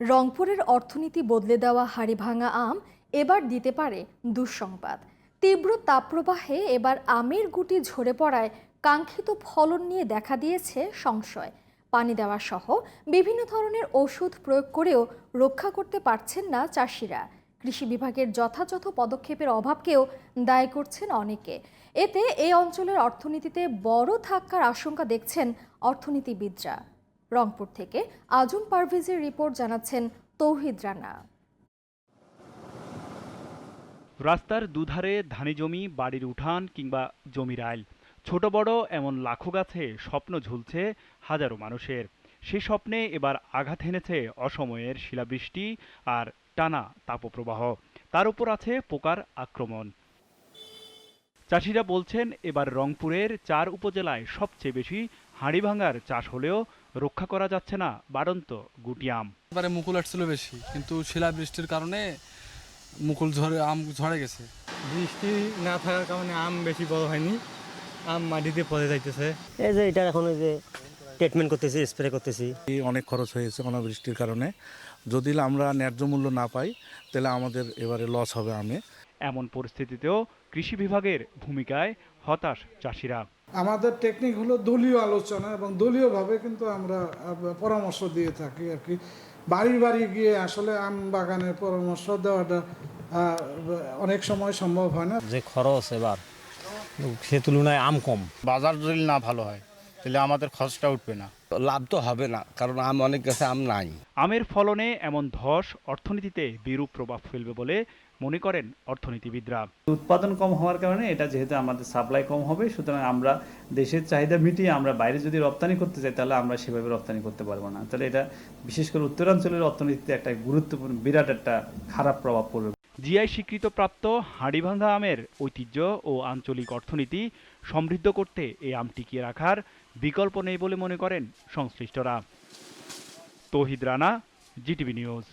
রংপুরের অর্থনীতি বদলে দেওয়া হাড়িভাঙা আম এবার দিতে পারে দুঃসংবাদ। তীব্র তাপপ্রবাহে এবার আমের গুটি ঝরে পড়ায় কাঙ্ক্ষিত ফলন নিয়ে দেখা দিয়েছে সংশয়। পানি দেওয়া সহ বিভিন্ন ধরনের ওষুধ প্রয়োগ করেও রক্ষা করতে পারছেন না চাষিরা। কৃষি বিভাগের যথাযথ পদক্ষেপের অভাবকেও দায়ী করছেন অনেকে। এতে এই অঞ্চলের অর্থনীতিতে বড় ধাক্কার আশঙ্কা দেখছেন অর্থনীতিবিদরা। রংপুর থেকে। আজম পারভেজের রিপোর্ট জানাচ্ছেন তৌহিদ রানা। রাস্তার দুধারে ধানি জমি, বাড়ির উঠান কিংবা জমির আইল। ছোট বড় এমন লাখো গাছে স্বপ্ন ঝুলছে হাজারো মানুষের। সে স্বপ্নে এবার আঘাত হেনেছে অসময়ের শিলাবৃষ্টি আর টানা তাপপ্রবাহ। তার উপর আছে পোকার আক্রমণ। চাষিরা বলছেন এবার রংপুরের চার উপজেলায় সবচেয়ে বেশি হাঁড়ি ভাঙার চাষ হলেও রক্ষা করা যাচ্ছে না বাড়ন্ত গুটি আম। এবারে মুকুল আসছিল বেশি কিন্তু শিলা বৃষ্টির কারণে মুকুল ঝরে আম ঝরে গেছে। বৃষ্টি না থাকার কারণে আম বেশি বড় হয়নি আম মাটিতে পড়ে যাইতেছে। এই যে এটা এখন ওই যে ট্রিটমেন্ট করতেছি স্প্রে করতেছি। এই অনেক খরচ হয়েছে অনাবৃষ্টির কারণে। যদি আমরা ন্যায্য মূল্য না পাই তাহলে আমাদের এবারে লস হবে আমে। এমন পরিস্থিতিতেও কৃষি বিভাগের ভূমিকায় হতাশ চাষিরা। আমাদের টেকনিক হলো দলীয় আলোচনা এবং দলীয়ভাবে কিন্তু আমরা পরামর্শ দিয়ে থাকি আর কি। বাড়ি বাড়ি গিয়ে আসলে আম বাগানের পরামর্শ দেওয়াটা অনেক সময় সম্ভব হয় না। যে খরচ এবার সে তুলনায় আম কম। বাজার যদি না ভালো হয় তাহলে আমাদের খরচটা উঠবে না। লাভ তো হবে না কারণ আম অনেক গাছে আম নাই। আমের ফলনে এমন ধস অর্থনীতিতে বিরূপ প্রভাব ফেলবে বলে মনে করেন অর্থনীতিবিদরা। উৎপাদন কম হওয়ার কারণে এটা যেহেতু আমাদের সাপ্লাই কম হবে সুতরাং আমরা দেশের চাহিদা মিটিয়ে আমরা বাইরে যদি রপ্তানি করতে চাই তাহলে আমরা সেভাবে রপ্তানি করতে পারব না। তাহলে এটা বিশেষ করে উত্তরাঞ্চলের অর্থনীতিতে একটা গুরুত্বপূর্ণ বিরাট একটা খারাপ প্রভাব পড়বে। জিআই স্বীকৃতপ্রাপ্ত হাঁড়িভাঙ্গা আমের ঐতিহ্য ও আঞ্চলিক অর্থনীতি সমৃদ্ধ করতে এই আম টিকিয়ে রাখার বিকল্প নেই বলে মনে করেন সংশ্লিষ্টরা। Tohid Rana, GTV news.